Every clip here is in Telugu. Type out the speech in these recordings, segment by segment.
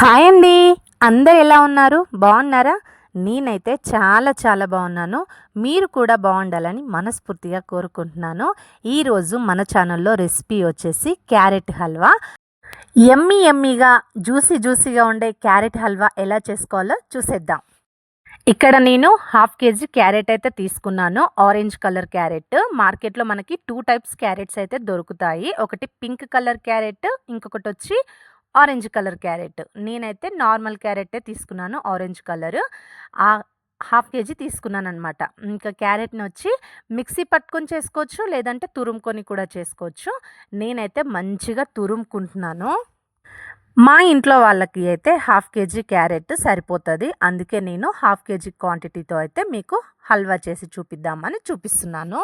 హాయ్ అండి. అందరు ఎలా ఉన్నారు? బాగున్నారా? నేనైతే చాలా చాలా బాగున్నాను. మీరు కూడా బాగుండాలని మనస్ఫూర్తిగా కోరుకుంటున్నాను. ఈరోజు మన ఛానల్లో రెసిపీ వచ్చేసి క్యారెట్ హల్వా. ఎమ్మి ఎమ్మిగా జ్యూసీ జ్యూసీగా ఉండే క్యారెట్ హల్వా ఎలా చేసుకోవాలో చూసేద్దాం. ఇక్కడ నేను హాఫ్ కేజీ క్యారెట్ అయితే తీసుకున్నాను. Orange colour carrot. మార్కెట్లో మనకి టూ టైప్స్ క్యారెట్స్ అయితే దొరుకుతాయి. ఒకటి పింక్ కలర్ క్యారెట్ ఇంకొకటి వచ్చి ఆరెంజ్ కలర్ క్యారెట్. నేనైతే నార్మల్ క్యారెటే తీసుకున్నాను ఆరెంజ్ కలర్. ఆ హాఫ్ కేజీ తీసుకున్నాను అనమాట ఇంకా క్యారెట్ని వచ్చి మిక్సీ పట్టుకొని చేసుకోవచ్చు లేదంటే తురుముకొని కూడా చేసుకోవచ్చు. నేనైతే మంచిగా తురుముకుంటున్నాను. మా ఇంట్లో వాళ్ళకి అయితే హాఫ్ కేజీ క్యారెట్ సరిపోతుంది. అందుకే నేను హాఫ్ కేజీ క్వాంటిటీతో అయితే మీకు హల్వా చేసి చూపిద్దామని చూపిస్తున్నాను.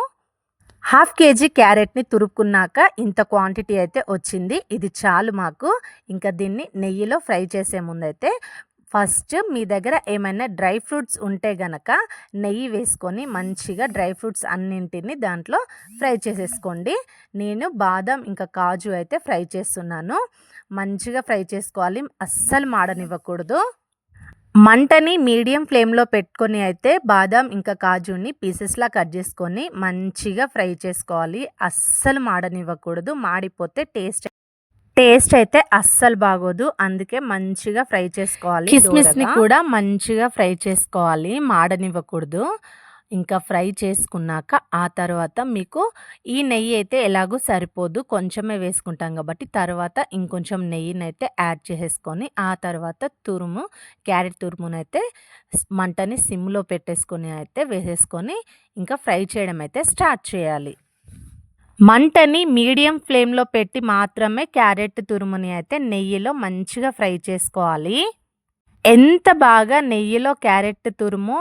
హాఫ్ కేజీ క్యారెట్ని తురుపుకున్నాక ఇంత క్వాంటిటీ అయితే వచ్చింది. ఇది చాలు మాకు. ఇంకా దీన్ని నెయ్యిలో ఫ్రై చేసే ముందైతే ఫస్ట్ మీ దగ్గర ఏమైనా డ్రై ఫ్రూట్స్ ఉంటే గనక నెయ్యి వేసుకొని మంచిగా డ్రై ఫ్రూట్స్ అన్నింటిని దాంట్లో ఫ్రై చేసేసుకోండి. నేను బాదం ఇంకా కాజు అయితే ఫ్రై చేస్తున్నాను. మంచిగా ఫ్రై చేసుకోవాలి. అస్సలు మాడనివ్వకూడదు. మంటని మీడియం ఫ్లేమ్లో పెట్టుకొని అయితే బాదం ఇంకా కాజుని పీసెస్లా కట్ చేసుకొని మంచిగా ఫ్రై చేసుకోవాలి. అస్సలు మాడనివ్వకూడదు. మాడిపోతే టేస్ట్ టేస్ట్ అయితే అస్సలు బాగోదు. అందుకే మంచిగా ఫ్రై చేసుకోవాలి కిస్మిస్ని కూడా మంచిగా ఫ్రై చేసుకోవాలి. మాడనివ్వకూడదు. ఇంకా ఫ్రై చేసుకున్నాక ఆ తర్వాత మీకు ఈ నెయ్యి అయితే ఎలాగో సరిపోదు. కొంచెమే వేసుకుంటాం కాబట్టి తర్వాత ఇంకొంచెం నెయ్యిని అయితే యాడ్ చేసేసుకొని ఆ తర్వాత తురుము క్యారెట్ తురుమునైతే మంటని సిమ్లో పెట్టేసుకొని అయితే వేసేసుకొని ఇంకా ఫ్రై చేయడం అయితే స్టార్ట్ చేయాలి. మంటని మీడియం ఫ్లేమ్లో పెట్టి మాత్రమే క్యారెట్ తురుముని అయితే నెయ్యిలో మంచిగా ఫ్రై చేసుకోవాలి. ఎంత బాగా నెయ్యిలో క్యారెట్ తురుము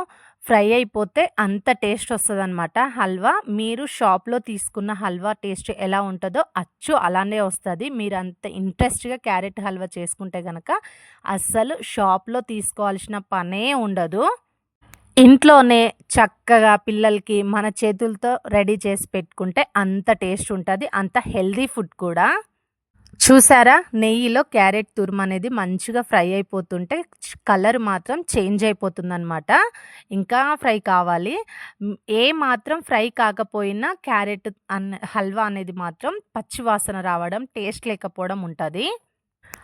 ఫ్రై అయిపోతే అంత టేస్ట్ వస్తుందన్నమాట. హల్వా మీరు షాప్లో తీసుకున్న హల్వా టేస్ట్ ఎలా ఉంటుందో అచ్చు అలానే వస్తుంది. మీరు అంత ఇంట్రెస్ట్గా క్యారెట్ హల్వా చేసుకుంటే కనుక అస్సలు షాప్లో తీసుకోవాల్సిన పనే ఉండదు. ఇంట్లోనే చక్కగా పిల్లలకి మన చేతులతో రెడీ చేసి పెట్టుకుంటే అంత టేస్ట్ ఉంటుంది. అంత హెల్దీ ఫుడ్ కూడా. చూసారా? నెయ్యిలో క్యారెట్ తురుము అనేది మంచిగా ఫ్రై అయిపోతుంటే కలర్ మాత్రం చేంజ్ అయిపోతుందన్నమాట. ఇంకా ఫ్రై కావాలి. ఏ మాత్రం ఫ్రై కాకపోయినా క్యారెట్ అన్న హల్వా అనేది మాత్రం పచ్చి వాసన రావడం టేస్ట్ లేకపోవడం ఉంటుంది.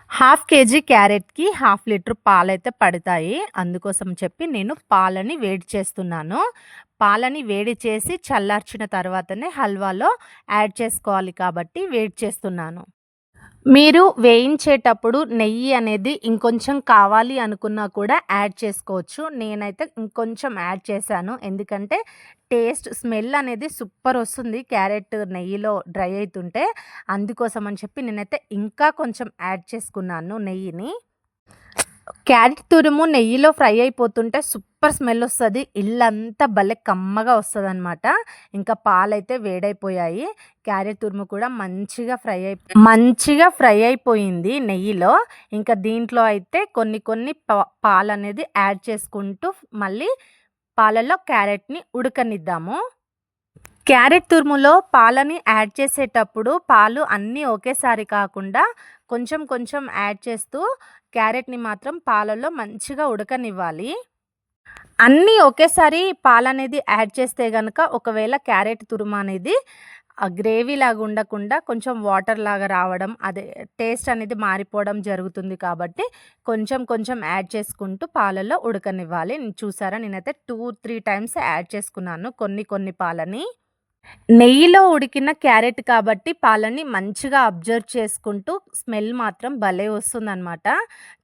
హాఫ్ కేజీ క్యారెట్కి హాఫ్ లీటర్ పాలైతే పడతాయి. అందుకోసం చెప్పి నేను పాలని వేడి చేస్తున్నాను. పాలని వేడి చేసి చల్లార్చిన తర్వాతనే హల్వాలో యాడ్ చేసుకోవాలి కాబట్టి వేడి చేస్తున్నాను. మీరు వేయించేటప్పుడు నెయ్యి అనేది ఇంకొంచెం కావాలి అనుకున్నా కూడా యాడ్ చేసుకోవచ్చు. నేనైతే ఇంకొంచెం యాడ్ చేశాను. ఎందుకంటే టేస్ట్ స్మెల్ అనేది సూపర్ వస్తుంది క్యారెట్ నెయ్యిలో డ్రై అవుతుంటే అందుకోసం అని చెప్పి నేనైతే ఇంకా కొంచెం యాడ్ చేసుకున్నాను నెయ్యిని. క్యారెట్ తురుము నెయ్యిలో ఫ్రై అయిపోతుంటే సూపర్ స్మెల్ వస్తుంది. ఇల్లంతా భలే కమ్మగా వస్తుంది అనమాట ఇంకా పాలైతే వేడైపోయాయి. క్యారెట్ తురుము కూడా మంచిగా ఫ్రై అయిపో మంచిగా ఫ్రై అయిపోయింది నెయ్యిలో. ఇంకా దీంట్లో అయితే కొన్ని కొన్ని పాలు అనేది యాడ్ చేసుకుంటూ మళ్ళీ పాలలో క్యారెట్ని ఉడకనిద్దాము. క్యారెట్ తురుములో పాలని యాడ్ చేసేటప్పుడు పాలు అన్నీ ఒకేసారి కాకుండా కొంచెం కొంచెం యాడ్ చేస్తూ క్యారెట్ని మాత్రం పాలలో మంచిగా ఉడకనివ్వాలి. అన్నీ ఒకేసారి పాలనేది యాడ్ చేస్తే కనుక ఒకవేళ క్యారెట్ తురుము అనేది గ్రేవీ లాగా ఉండకుండా కొంచెం వాటర్ లాగా రావడం అదే టేస్ట్ అనేది మారిపోవడం జరుగుతుంది కాబట్టి కొంచెం కొంచెం యాడ్ చేసుకుంటూ పాలలో ఉడకనివ్వాలి. చూసారా? నేనైతే టూ త్రీ టైమ్స్ యాడ్ చేసుకున్నాను కొన్ని కొన్ని పాలని. నెయ్యిలో ఉడికిన క్యారెట్ కాబట్టి పాలని మంచిగా అబ్జర్వ్ చేసుకుంటూ స్మెల్ మాత్రం భలే వస్తుందనమాట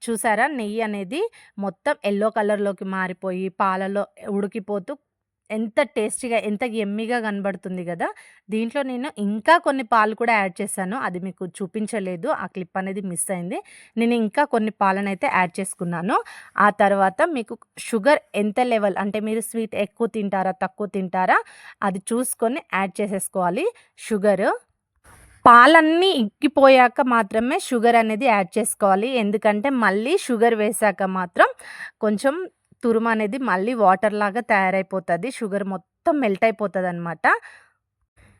చూసారా? నెయ్యి అనేది మొత్తం ఎల్లో కలర్లోకి మారిపోయి పాలలో ఉడికిపోతూ ఎంత టేస్టీగా ఎంత ఎమ్మిగా కనబడుతుంది కదా దీంట్లో నేను ఇంకా కొన్ని పాలు కూడా యాడ్ చేశాను. అది మీకు చూపించలేదు. ఆ క్లిప్ అనేది మిస్ అయింది. నేను ఇంకా కొన్ని పాలను అయితే యాడ్ చేసుకున్నాను. ఆ తర్వాత మీకు షుగర్ ఎంత లెవెల్ అంటే మీరు స్వీట్ ఎక్కువ తింటారా తక్కువ తింటారా అది చూసుకొని యాడ్ చేసేసుకోవాలి. షుగర్. పాలన్నీ ఇక్కిపోయాక మాత్రమే షుగర్ అనేది యాడ్ చేసుకోవాలి. ఎందుకంటే మళ్ళీ షుగర్ వేసాక మాత్రం కొంచెం తురుము అనేది మళ్ళీ వాటర్ లాగా తయారైపోతుంది. షుగర్ మొత్తం మెల్ట్ అయిపోతుంది అనమాట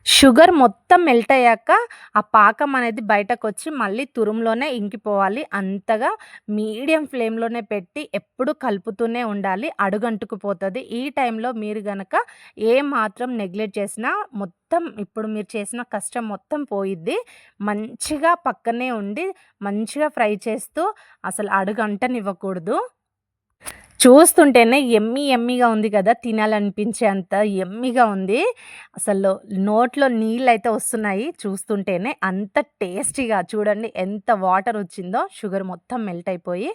షుగర్ మొత్తం మెల్ట్ అయ్యాక ఆ పాకం అనేది బయటకొచ్చి మళ్ళీ తురుములోనే ఇంకిపోవాలి. అంతగా మీడియం ఫ్లేమ్లోనే పెట్టి ఎప్పుడు కలుపుతూనే ఉండాలి. అడుగంటుకుపోతుంది ఈ టైంలో మీరు గనక ఏ మాత్రం నెగ్లెక్ట్ చేసినా మొత్తం ఇప్పుడు మీరు చేసిన కష్టం మొత్తం పోయిద్ది. మంచిగా పక్కనే ఉండి మంచిగా ఫ్రై చేస్తూ అసలు అడుగంటనివ్వకూడదు. చూస్తుంటేనే ఎమ్మి ఎమ్మిగా ఉంది కదా తినాలనిపించే అంత ఎమ్మిగా ఉంది. అసలు నోట్లో నీళ్ళు అయితే వస్తున్నాయి. చూస్తుంటేనే అంత టేస్టీగా చూడండి ఎంత వాటర్ వచ్చిందో. షుగర్ మొత్తం మెల్ట్ అయిపోయి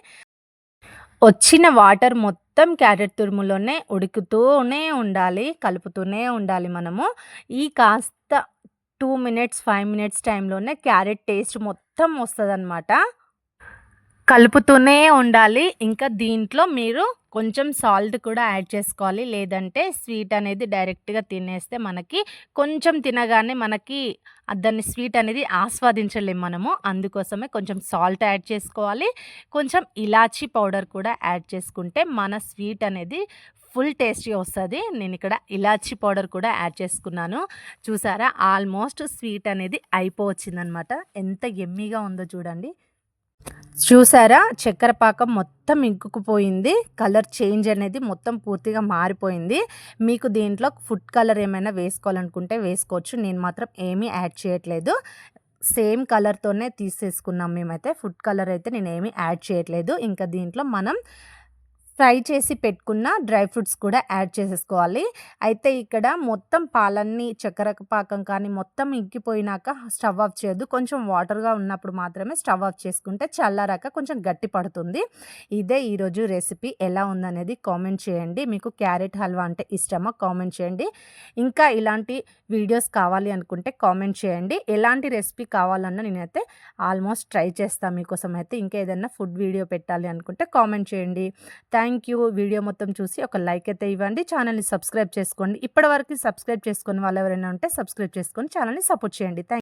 వచ్చిన వాటర్ మొత్తం క్యారెట్ తురుములోనే ఉడుకుతూనే ఉండాలి కలుపుతూనే ఉండాలి మనము. ఈ కాస్త టూ మినిట్స్ ఫైవ్ మినిట్స్ టైంలోనే క్యారెట్ టేస్ట్ మొత్తం వస్తుంది కలుపుతూనే ఉండాలి. ఇంకా దీంట్లో మీరు కొంచెం సాల్ట్ కూడా యాడ్ చేసుకోవాలి. లేదంటే స్వీట్ అనేది డైరెక్ట్గా తినేస్తే మనకి కొంచెం తినగానే మనకి దాన్ని స్వీట్ అనేది ఆస్వాదించలేము మనము. అందుకోసమే కొంచెం సాల్ట్ యాడ్ చేసుకోవాలి. కొంచెం ఇలాచీ పౌడర్ కూడా యాడ్ చేసుకుంటే మన స్వీట్ అనేది ఫుల్ టేస్టీ వస్తుంది. నేను ఇక్కడ ఇలాచీ పౌడర్ కూడా యాడ్ చేసుకున్నాను. చూసారా? ఆల్మోస్ట్ స్వీట్ అనేది అయిపోవచ్చిందనమాట. ఎంత ఎమ్మీగా ఉందో చూడండి. చూసారా? చక్కెర పాకం మొత్తం ఇంకుకుపోయింది కలర్ చేంజ్ అనేది మొత్తం పూర్తిగా మారిపోయింది. మీకు దీంట్లో ఫుడ్ కలర్ ఏమైనా వేసుకోవాలనుకుంటే వేసుకోవచ్చు. నేను మాత్రం ఏమీ యాడ్ చేయట్లేదు. సేమ్ కలర్తోనే తీసేసుకున్నాం మేమైతే. ఫుడ్ కలర్ అయితే నేను ఏమీ యాడ్ చేయట్లేదు. ఇంకా దీంట్లో మనం ఫ్రై చేసి పెట్టుకున్న డ్రై ఫ్రూట్స్ కూడా యాడ్ చేసేసుకోవాలి. అయితే ఇక్కడ మొత్తం పాలన్నీ చక్కెర పాకం కానీ మొత్తం ఇంకిపోయినాక స్టవ్ ఆఫ్ చేయొద్దు. కొంచెం వాటర్గా ఉన్నప్పుడు మాత్రమే స్టవ్ ఆఫ్ చేసుకుంటే చల్లారాక కొంచెం గట్టి పడుతుంది. ఇదే ఈరోజు రెసిపీ. ఎలా ఉందనేది కామెంట్ చేయండి. మీకు క్యారెట్ హల్వా అంటే ఇష్టమా కామెంట్ చేయండి. ఇంకా ఇలాంటి వీడియోస్ కావాలి అనుకుంటే కామెంట్ చేయండి. ఎలాంటి రెసిపీ కావాలన్నా నేనైతే ఆల్మోస్ట్ ట్రై చేస్తాను మీకోసం అయితే ఇంకా ఏదైనా ఫుడ్ వీడియో పెట్టాలి అనుకుంటే కామెంట్ చేయండి. Thank thank you. వీడియో మొత్తం చూసి ఒక లైక్ అయితే ఇవ్వండి. ఛానల్ని సబ్స్క్రైబ్ చేసుకోండి. ఇప్పటివరకు సబ్స్క్రైబ్ చేసుకుని వాళ్ళు ఎవరైనా ఉంటే సబ్స్క్రైబ్ చేసుకొని ఛానల్ని సపోర్ట్ చేయండి. థ్యాంక్